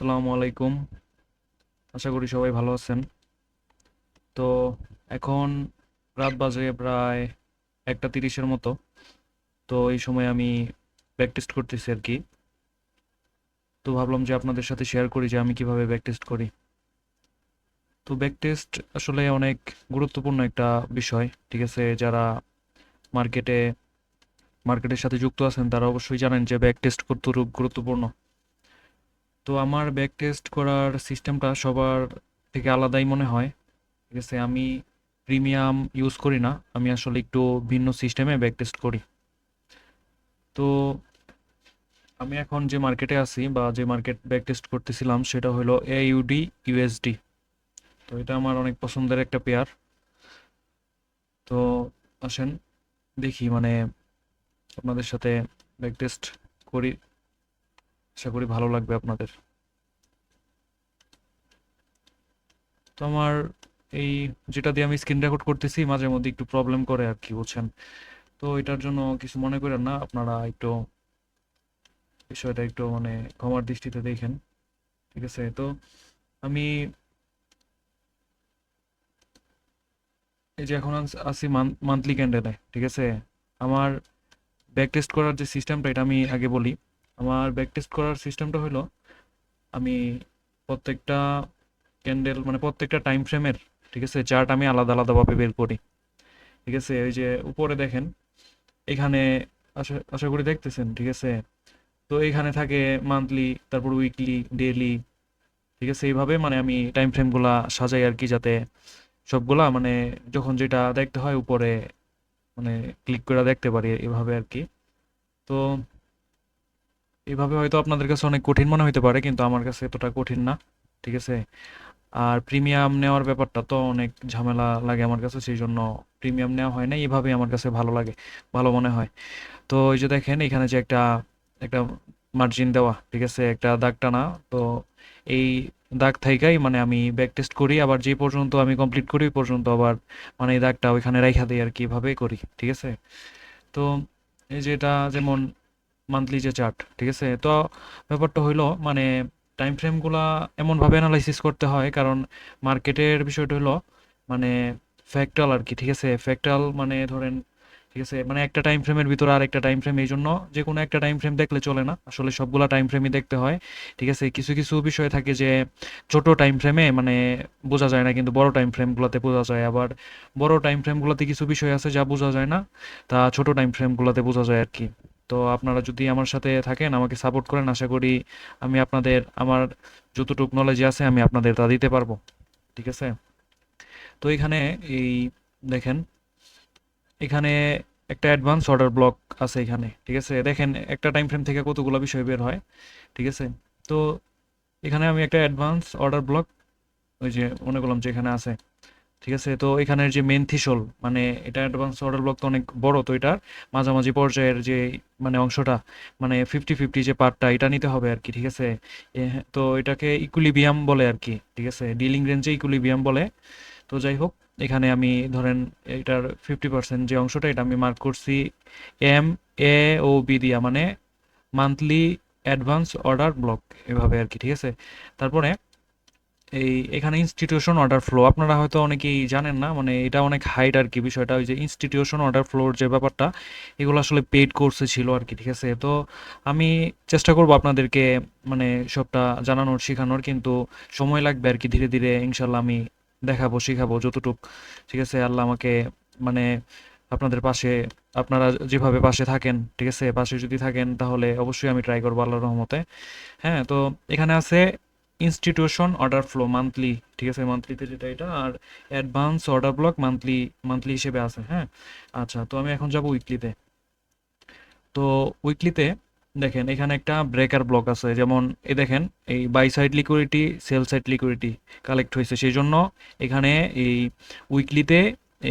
আসসালামু আলাইকুম। আশা করি সবাই ভালো আছেন। তো এখন রাত বাজে প্রায় একটা তিরিশের মতো। তো এই সময় আমি ব্যাক টেস্ট করতেছি আর কি। তো ভাবলাম যে আপনাদের সাথে শেয়ার করি যে আমি কীভাবে ব্যাক টেস্ট করি। তো ব্যাক টেস্ট আসলে অনেক গুরুত্বপূর্ণ একটা বিষয়, ঠিক আছে? যারা মার্কেটে মার্কেটের সাথে যুক্ত আছেন তারা অবশ্যই জানেন যে ব্যাক টেস্ট কতটুকু গুরুত্বপূর্ণ। তো আমার ব্যাক টেস্ট করার সিস্টেমটা সবার থেকে আলাদাই মনে হয়। ঠিক আছে, আমি প্রিমিয়াম ইউজ করি না, আমি আসলে একটু ভিন্ন সিস্টেমে ব্যাক টেস্ট করি। তো আমি এখন যে মার্কেটে আছি বা যে মার্কেট ব্যাক টেস্ট করতেছিলাম, সেটা হলো এইউডি ইউএসডি তো এটা আমার অনেক পছন্দের একটা পেয়ার তো আসেন, দেখি মানে আপনাদের সাথে ব্যাক টেস্ট করি। আশা করি ভালো লাগবে আপনাদের। তো আমার এই যেটা দিয়ে আমি স্ক্রিন রেকর্ড করতেছি, মাঝে মধ্যে একটু প্রবলেম করে আর কি, বুঝছেন? তো এটার জন্য কিছু মনে করেন না, আপনারা একটু বিষয়টা একটু মানে ক্ষমার দৃষ্টিতে দেখেন, ঠিক আছে? তো আমি এই যে এখন আছি মান্থলি ক্যান্ডেলে ঠিক আছে? আমার ব্যাক টেস্ট করার যে সিস্টেমটা এটা আমি আগে বলি। আমার ব্যাক টেস্ট করার সিস্টেমটা হলো, আমি প্রত্যেকটা ক্যান্ডেল মানে প্রত্যেকটা টাইম ফ্রেমের ঠিক আছে চার্ট আমি আলাদা আলাদাভাবে বের করি। ঠিক আছে ওই যে উপরে দেখেন, এখানে আশা আশা করি দেখতেছেন, ঠিক আছে? তো এখানে থাকে মান্থলি তারপর উইকলি ডেইলি ঠিক আছে, এইভাবে মানে আমি টাইম ফ্রেমগুলা সাজাই আর কি, যাতে সবগুলা মানে যখন যেটা দেখতে হয় উপরে মানে ক্লিক করে দেখতে পারি এভাবে আর কি। তো এভাবে হয়তো আপনাদের কাছে অনেক কঠিন মনে হতে পারে, কিন্তু আমার কাছে এতটা কঠিন না, ঠিক আছে? আর প্রিমিয়াম নেওয়ার ব্যাপারটা তো অনেক ঝামেলা লাগে আমার কাছে, সেই জন্য প্রিমিয়াম নেওয়া হয় না এইভাবেই আমার কাছে ভালো লাগে, ভালো মনে হয়। তো এই যে দেখেন, এখানে যে একটা একটা মার্জিন দেওয়া, ঠিক আছে? একটা দাগ টানা, তো এই দাগ থাইকাই মানে আমি ব্যাক টেস্ট করি, আবার যে পর্যন্ত আমি কমপ্লিট করি, ওই পর্যন্ত আবার মানে এই দাগটা ওইখানে রাইখা দিই আর কি, এভাবেই করি, ঠিক আছে? তো এই যে এটা যেমন মান্থলি যে চার্ট ঠিক আছে? তো ব্যাপারটা হইল মানে টাইম ফ্রেমগুলা এমনভাবে অ্যানালাইসিস করতে হয়, কারণ মার্কেটের বিষয়টা হলো মানে ফ্যাক্টাল আর কি ঠিক আছে? ফ্যাক্টাল মানে ধরেন, ঠিক আছে? মানে একটা টাইম ফ্রেমের ভিতরে আর একটা টাইম ফ্রেম এই জন্য যে কোনো একটা টাইম ফ্রেম দেখলে চলে না। আসলে সবগুলা টাইম ফ্রেমই দেখতে হয়, ঠিক আছে? কিছু কিছু বিষয় থাকে যে ছোট টাইম ফ্রেমে মানে বোঝা যায় না, কিন্তু বড় টাইম ফ্রেমগুলোতে বোঝা যায়। আবার বড় টাইম ফ্রেমগুলোতে কিছু বিষয় আছে যা বোঝা যায় না, তা ছোট টাইম ফ্রেমগুলোতে বোঝা যায় আর কি তো আপনারা যদি আমার সাথে থাকেন, আমাকে সাপোর্ট করেন, আশা করি আমি আপনাদের, আমার যতটুকু নলেজ আছে আমি আপনাদের তা দিতে পারব। ঠিক আছে? তো এখানে এই দেখেন, এখানে একটা অ্যাডভান্স অর্ডার ব্লক আছে এখানে। ঠিক আছে? দেখেন, একটা টাইম ফ্রেম থেকে কতগুলো বিষয় বের হয়। ঠিক আছে? তো এখানে আমি একটা অ্যাডভান্স অর্ডার ব্লক ওই যে মনে করলাম যে এখানে আছে। ঠিক আছে? তো এখানের যে মেন থিসল মানে এটা অ্যাডভান্স অর্ডার ব্লক তো অনেক বড়, তো এটার মাঝামাঝি পর্যায়ের যে মানে অংশটা মানে ফিফটি ফিফটি যে পার্টটা এটা নিতে হবে আর কি, ঠিক আছে? তো এটাকে ইকুলিবিয়াম বলে আর কি, ঠিক আছে? ডিলিং রেঞ্জে ইকুলিবিয়াম বলে। তো যাই হোক, এখানে আমি ধরেন এটার ফিফটি পার্সেন্ট যে অংশটা, এটা আমি মার্ক করছি এম এ ও বি দিয়া মানে মান্থলি অ্যাডভান্স অর্ডার ব্লক এভাবে আর কি, ঠিক আছে? তারপরে এই এখানে ইনস্টিটিউশন অর্ডার ফ্লো আপনারা হয়তো অনেকেই জানেন না মানে এটা অনেক হাইট আর কি বিষয়টা, ওই যে ইনস্টিটিউশন অর্ডার ফ্লোর যে ব্যাপারটা, এগুলো আসলে পেইড কোর্সে ছিল আর কি, ঠিক আছে? তো আমি চেষ্টা করব আপনাদেরকে মানে সবটা জানানোর, শেখানোর, কিন্তু সময় লাগবে আর কি, ধীরে ধীরে ইনশাল্লাহ আমি দেখাবো, শেখাবো যতটুক, ঠিক আছে? আল্লাহ আমাকে মানে আপনাদের পাশে, আপনারা যেভাবে পাশে থাকেন, ঠিক আছে? পাশে যদি থাকেন, তাহলে অবশ্যই আমি ট্রাই করব আল্লাহর রহমতে। হ্যাঁ তো এখানে আছে ইনস্টিটিউশন অর্ডার ফ্লো মান্থলি ঠিক আছে মান্থলিতে যেটা এটা, আর advance order block monthly monthly হিসেবে আছে হ্যাঁ? আচ্ছা তো আমি এখন যাব উইকলিতে তো উইকলিতে দেখেন, এখানে একটা ব্রেকার ব্লক আছে, যেমন এই দেখেন, এই buy side liquidity sell side liquidity collect হয়েছে। সেই জন্য এখানে এই উইকলিতে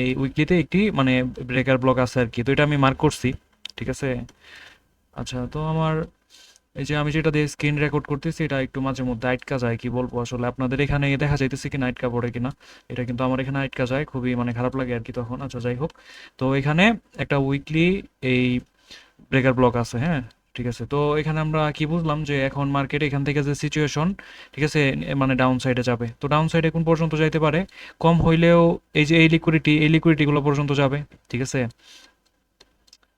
এই উইকলিতে একটি মানে ব্রেকার ব্লক আছে আর কি। তো এটা আমি মার্ক করছি, ঠিক আছে? আচ্ছা তো আমার এই যে আমি যেটা দিয়ে স্ক্রিন রেকর্ড করতেছি, এটা একটু মাঝে মধ্যে আটকা যায়, কি বলব? আসলে আপনাদের এখানে দেখা যাইতেছে কি আটকা পড়ে কিনা, এটা কিন্তু আমার এখানে আটকা যায়, খুবই মানে খারাপ লাগে আর কি তখন আচ্ছা যাই হোক। তো এখানে একটা উইকলি এই ব্রেকার ব্লক আছে হ্যাঁ? ঠিক আছে, তো এখানে আমরা কি বুঝলাম যে এখন মার্কেট এখান থেকে যে সিচুয়েশন ঠিক আছে মানে ডাউন সাইডে যাবে। তো ডাউন সাইডে কোন পর্যন্ত যাইতে পারে? কম হইলেও এই যে এই লিকুইডিটি এই লিকুইডিটিগুলো পর্যন্ত যাবে, ঠিক আছে?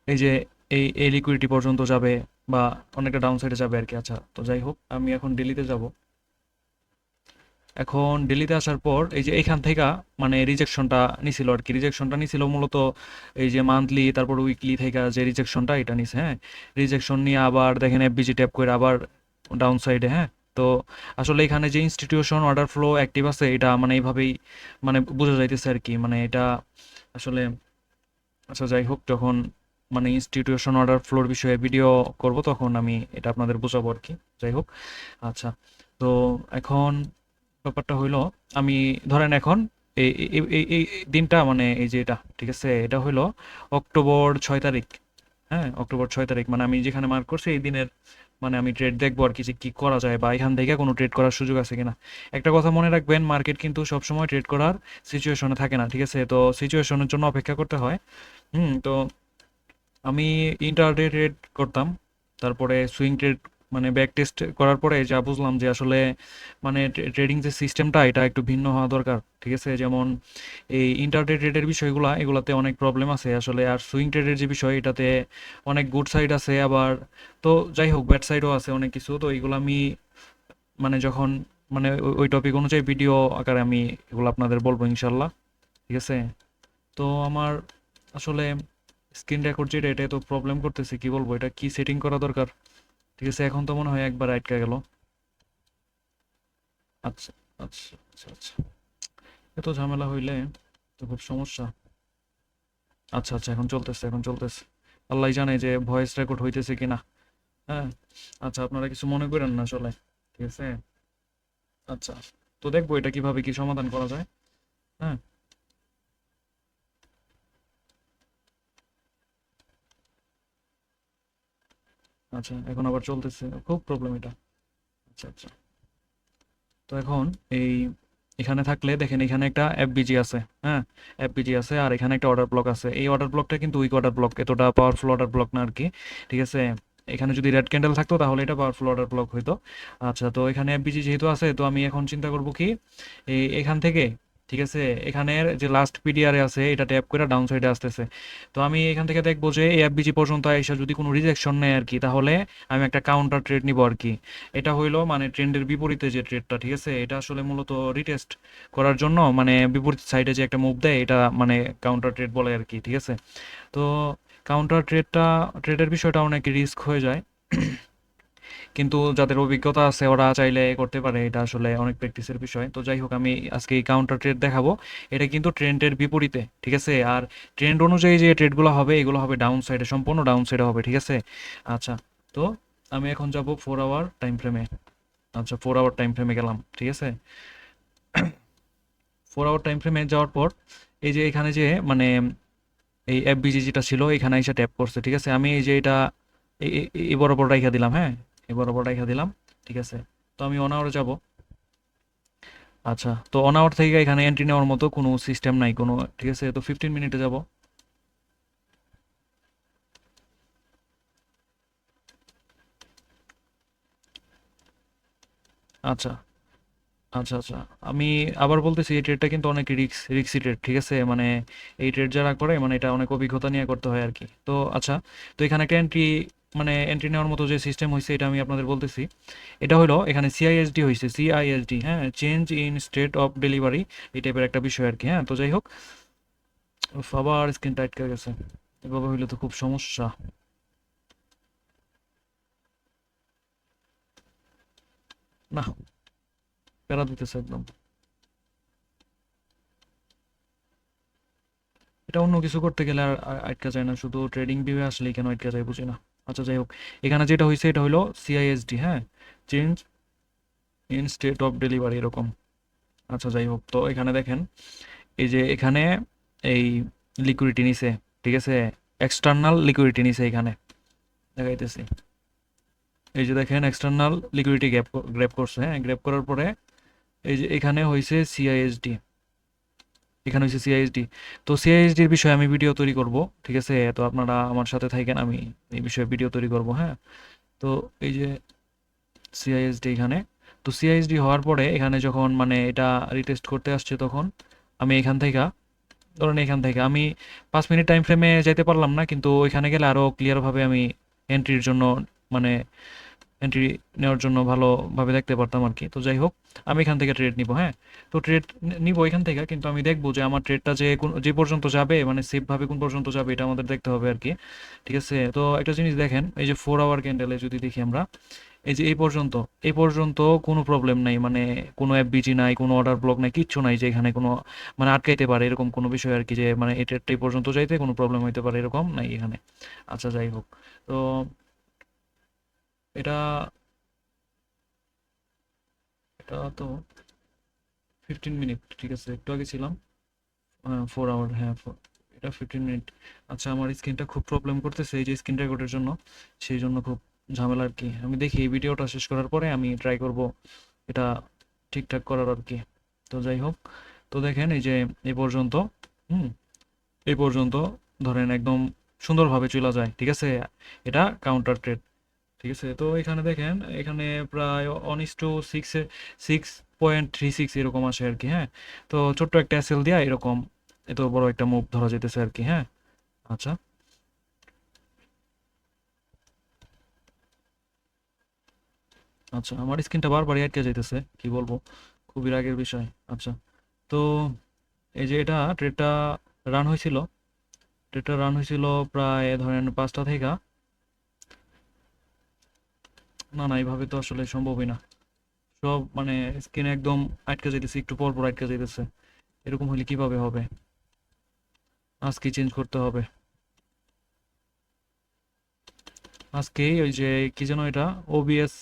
এই যে এই এই লিকুইডিটি পর্যন্ত যাবে বা অনেকটা ডাউন সাইডে যাবে আর কি। আচ্ছা তো যাই হোক, আমি এখন দিল্লিতে যাব। এখন দিল্লিতে আসার পর এই যে এইখান থেকে মানে রিজেকশনটা নিছিল আর কি। রিজেকশনটা নিছিল মূলত এই যে মান্থলি তারপর উইকলি থেকে যে রিজেকশনটা এটা নিছে হ্যাঁ? রিজেকশন নিয়ে আবার দেখেন এফবিজি ট্যাপ করে আবার ডাউন সাইডে হ্যাঁ? তো আসলে এখানে যে ইনস্টিটিউশন অর্ডার ফ্লো অ্যাক্টিভ আছে, এটা মানে এইভাবেই মানে বোঝা যাইতেছে আর কি। মানে এটা আসলে আচ্ছা যাই হোক, যখন মানে ইনস্টিটিউশন অর্ডার ফ্লোর বিষয়ে ভিডিও করব, তখন আমি এটা আপনাদের বোঝাবো আর কি। যাই হোক আচ্ছা তো এখন ব্যাপারটা হইল, আমি ধরেন এখন এই দিনটা মানে এই যে এটা, ঠিক আছে? এটা হইল অক্টোবর ছয় তারিখ হ্যাঁ? অক্টোবর ছয় তারিখ মানে আমি যেখানে মার্ক করছি, এই দিনের মানে আমি ট্রেড দেখব আর কি যে কি করা যায় বা এখান থেকে কোনো ট্রেড করার সুযোগ আছে কিনা। একটা কথা মনে রাখবেন মার্কেট কিন্তু সবসময় ট্রেড করার সিচুয়েশনে থাকে না, ঠিক আছে? তো সিচুয়েশনের জন্য অপেক্ষা করতে হয়। হুম, তো আমি ইন্টারডে ট্রেড করতাম, তারপরে সুইং ট্রেড মানে ব্যাক টেস্ট করার পরে যা বুঝলাম যে আসলে মানে ট্রেডিং যে সিস্টেমটা এটা একটু ভিন্ন হওয়া দরকার, ঠিক আছে? যেমন এই ইন্টারডে ট্রেডের বিষয়গুলো, এগুলাতে অনেক প্রবলেম আছে আসলে, আর সুইং ট্রেডের যে বিষয়, এটাতে অনেক গুড সাইড আছে আবার, তো যাই হোক ব্যাড সাইডও আছে অনেক কিছু, তো এগুলো আমি মানে যখন মানে ওই- টপিক অনুযায়ী ভিডিও আকারে আমি এগুলো আপনাদের বলব ইনশাল্লাহ, ঠিক আছে? তো আমার আসলে স্ক্রিন রেকর্ড যেটা এটা তো প্রবলেম করতেছে, কি বলব? এটা কি সেটিং করা দরকার? ঠিক আছে, এখন তো মনে হয় একবার আটকা গেল। আচ্ছা আচ্ছা আচ্ছা আচ্ছা। এত ঝামেলা হইলে তো খুব সমস্যা। আচ্ছা আচ্ছা এখন চলতেছে এখন চলতেছে। আল্লাহ জানে যে ভয়েস রেকর্ড হইতেছে কিনা। হ্যাঁ? আচ্ছা আপনারা কিছু মনে করেন না চলে ঠিক আছে? আচ্ছা তো দেখব এটা কীভাবে কি সমাধান করা যায়। হ্যাঁ? আচ্ছা এখন আবার চলতেছে। খুব প্রবলেম এটা। আচ্ছা আচ্ছা। তো এখন এই, এখানে থাকলে দেখেন এখানে একটা এফবিজি আছে হ্যাঁ? এফবিজি আছে আর এখানে একটা অর্ডার ব্লক আছে। এই অর্ডার ব্লকটা কিন্তু উইক অর্ডার ব্লক এতটা পাওয়ারফুল অর্ডার ব্লক না আর কি ঠিক আছে? এখানে যদি রেড ক্যান্ডেল থাকতো তাহলে এটা পাওয়ারফুল অর্ডার ব্লক হইতো। আচ্ছা তো এখানে এফবিজি যেহেতু আছে, তো আমি এখন চিন্তা করব কি, এই এখান থেকে ঠিক আছে? এখানের যে লাস্ট পিডিআরে আছে, এটা ট্যাপ করে ডাউন সাইডে আসতেছে। তো আমি এখান থেকে দেখব যে এই এফবিজি পর্যন্ত এসে যদি কোনো রিজেকশন নেয় আর কি তাহলে আমি একটা কাউন্টার ট্রেড নিব আর কি এটা হইল মানে ট্রেন্ডের বিপরীতে যে ট্রেডটা ঠিক আছে? এটা আসলে মূলত রিটেস্ট করার জন্য মানে বিপরীত সাইডে যে একটা মুভ দেয়, এটা মানে কাউন্টার ট্রেড বলে আর কি ঠিক আছে? তো কাউন্টার ট্রেডটা ট্রেডের বিষয়টা অনেক রিস্ক হয়ে যায়। কিন্তু যাদের অভিজ্ঞতা আছে, ওরা চাইলে করতে পারে। এটা আসলে অনেক প্র্যাকটিসের বিষয়। তো যাই হোক, আমি আজকে এই কাউন্টার ট্রেড দেখাবো। এটা কিন্তু ট্রেন্ডের বিপরীতে, ঠিক আছে? আর ট্রেন্ড অনুযায়ী যে ট্রেডগুলো হবে, এগুলো হবে ডাউন সাইডে সম্পূর্ণ ডাউন সাইডে হবে, ঠিক আছে? আচ্ছা তো আমি এখন যাব ফোর আওয়ার টাইম ফ্রেমে আচ্ছা ফোর আওয়ার টাইম ফ্রেমে গেলাম, ঠিক আছে? ফোর আওয়ার টাইম ফ্রেমে যাওয়ার পর, এই যে এখানে যে মানে এই এফবিজি যেটা ছিল, এখানে এসে ট্যাপ করছে, ঠিক আছে? আমি এই যে এটা এই বরাবর রাইখা দিলাম হ্যাঁ? এই বরাবর রাইখা দিলাম, ঠিক আছে? তো আমি অন আওয়ারে যাব। আচ্ছা তো অন আওয়ার থেকে এখানে এন্ট্রি নেওয়ার মতো কোনো সিস্টেম নাই, কোনো, ঠিক আছে? তো ফিফটিন মিনিটে যাব। আচ্ছা আচ্ছা আচ্ছা। আমি আবার বলতেছি, এই ট্রেডটা কিন্তু অনেক রিক্স রিক্সি ট্রেড ঠিক আছে? মানে এই ট্রেড যারা করে মানে এটা অনেক অভিজ্ঞতা নিয়ে করতে হয় আর কি। তো আচ্ছা তো এখানে একটা এন্ট্রি মানে এন্ট্রি নেওয়ার মতো যে সিস্টেম হয়েছে এটা আমি আপনাদের বলতেছি। এটা হলো এখানে সিআইএসডি হয়েছে সিআইএসডি হ্যাঁ change in state of delivery এই টাইপের একটা বিষয় আর কি হ্যাঁ তো যাই হোক। আবার স্ক্রিন টাইট করে গেছে। এভাবে হইলে তো খুব সমস্যা। না প্যারা দিতেছে একদম। এটা অন্য কিছু করতে গেলে আর আটকা যায় না, শুধু ট্রেডিং ভিউয়ে আসলেই কেন আটকা যায় বুঝি না। আচ্ছা যাই হোক। এখানে যেটা হয়েছে এটা হলো সিআইএসডি হ্যাঁ? Change in state of delivery এরকম। আচ্ছা যাই হোক, তো এখানে দেখেন, এই যে এখানে এই লিকুইডিটি নিছে, ঠিক আছে? এক্সটার্নাল লিকুইডিটি নিছে এখানে। দেখাইতেছি। এই যে দেখেন এক্সটার্নাল লিকুইডিটি গ্র্যাপ গ্র্যাপ করছে হ্যাঁ? গ্র্যাপ করার পরে, এই যে এখানে হয়েছে সিআইএসডি এখানে হচ্ছে সিআইএসডি তো সিআইএসডির বিষয়ে আমি ভিডিও তৈরি করব, ঠিক আছে? তো আপনারা আমার সাথে থাকেন, আমি এই বিষয়ে ভিডিও তৈরি করব হ্যাঁ? তো এই যে সিআইএসডি এখানে, তো সিআইএসডি হওয়ার পরে এখানে যখন মানে এটা রিটেস্ট করতে আসছে তখন আমি এখান থেকে, ধরেন এখান থেকে, আমি পাঁচ মিনিট টাইম ফ্রেমে যেতে পারলাম না, কিন্তু ওইখানে গেলে আরও ক্লিয়ারভাবে আমি এন্ট্রির জন্য মানে এন্ট্রি নেওয়ার জন্য ভালোভাবে দেখতে পারতাম আর কি। তো যাই হোক, আমি এখান থেকে ট্রেড নিব হ্যাঁ? তো ট্রেড নিব এখান থেকে, কিন্তু আমি দেখব যে আমার ট্রেডটা যে কোন যে পর্যন্ত যাবে মানে সেফভাবে কোন পর্যন্ত যাবে, এটা আমাদের দেখতে হবে আর কি। ঠিক আছে? তো একটা জিনিস দেখেন, এই যে ফোর আওয়ার ক্যান্ডেলে যদি দেখি আমরা, এই যে এই পর্যন্ত এই পর্যন্ত কোনো প্রবলেম নাই মানে কোনো এফবিজি নাই, কোনো অর্ডার ব্লক নাই, কিচ্ছু নাই যে এখানে কোনো মানে আটকাইতে পারে এরকম কোনো বিষয় আর কি, যে মানে এটা এই পর্যন্ত যাইতে কোনো প্রবলেম হইতে পারে, এরকম নাই এখানে। আচ্ছা যাই হোক। তো এটা এটা তো ফিফটিন মিনিট ঠিক আছে। একটু আগে ছিলাম। ফোর আওয়ার হ্যাঁ এটা ফিফটিন মিনিট আচ্ছা আমার স্ক্রিনটা খুব প্রবলেম করতেছে এই যে স্ক্রিন রেকর্ডের জন্য। সেই জন্য খুব ঝামেলা আর কি। আমি দেখি এই ভিডিওটা শেষ করার পরে আমি ট্রাই করব এটা ঠিকঠাক করার আর কি। তো যাই হোক, তো দেখেন এই যে এই পর্যন্ত, হুম এই পর্যন্ত ধরেন একদম সুন্দরভাবে চলে যায়, ঠিক আছে? এটা কাউন্টার ট্রেড ঠিক আছে? তো এখানে দেখেন, এখানে প্রায় is two six six point three six এরকম আসে আর কি হ্যাঁ? তো ছোট্ট একটা এসএল দিয়া এরকম এত বড় একটা মুভ ধরা যেতেছে আর কি হ্যাঁ? আচ্ছা। আচ্ছা আমার স্ক্রিনটা বারবারই আটকে যাইতেছে, কি বলব? খুবই রাগের বিষয়। আচ্ছা তো এই যে এটা ট্রেডটা রান হয়েছিল ট্রেডটা রান হয়েছিল প্রায় ধরেন পাঁচটা থেকে না না, এইভাবে তো আসলে সম্ভবই না। সব মানে স্ক্রিনে একদম আটকে যাইতেছে, একটু পর পর আটকে যাইতেছে। এরকম হলে কীভাবে হবে? আজকে চেঞ্জ করতে হবে। আজকে ওই যে, কি যেন এটা? ওবিএস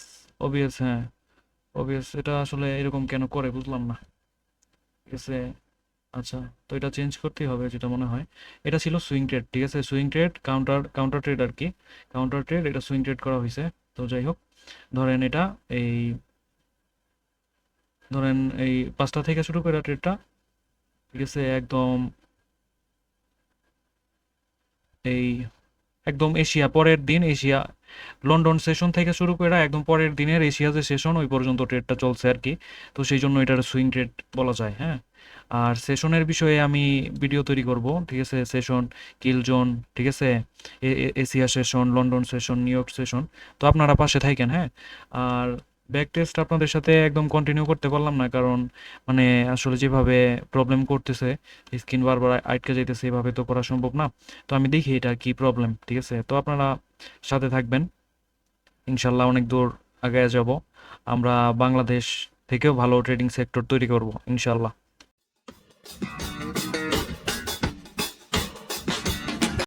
ওবিএস হ্যাঁ। ওবিএস এটা আসলে এরকম কেন করে বুঝলাম না। ঠিক আছে? আচ্ছা তো এটা চেঞ্জ করতেই হবে যেটা মনে হয়। এটা ছিল সুইং ট্রেড ঠিক আছে? Swing trade counter counter trade আর কি। কাউন্টার ট্রেড এটা সুইং ট্রেড করা হয়েছে তো যাই হোক ধরেন এটা এই, ধরেন এই পাঁচটা থেকে শুরু করে ট্রেডটা, ঠিক আছে, একদম এই একদম এশিয়া, পরের দিন এশিয়া। লন্ডন সেশন থেকে শুরু করে একদম পরের দিনের এশিয়া যে সেশন, ওই পর্যন্ত ট্রেডটা চলছে আর কি। তো সেই জন্য এটার সুইং ট্রেড বলা যায় হ্যাঁ। আর সেশনের বিষয়ে আমি ভিডিও তৈরি করব, ঠিক আছে? সেশন কিল জোন ঠিক আছে? Asia session, London session, New York session. তো আপনারা পাশে থাকেন হ্যাঁ। আর ব্যাক টেস্ট আপনাদের সাথে একদম কন্টিনিউ করতে পারলাম না, কারণ মানে আসলে যেভাবে প্রবলেম করতেছে স্ক্রিন বারবার আটকে যাইতেছে, এভাবে তো করা সম্ভব না। তো আমি দেখি এটা কি প্রবলেম ঠিক আছে? তো আপনারা সাথে থাকবেন। ইনশাল্লাহ অনেক দূর আগে যাব। আমরা বাংলাদেশ থেকেও ভালো ট্রেডিং সেক্টর তৈরি করব ইনশাল্লাহ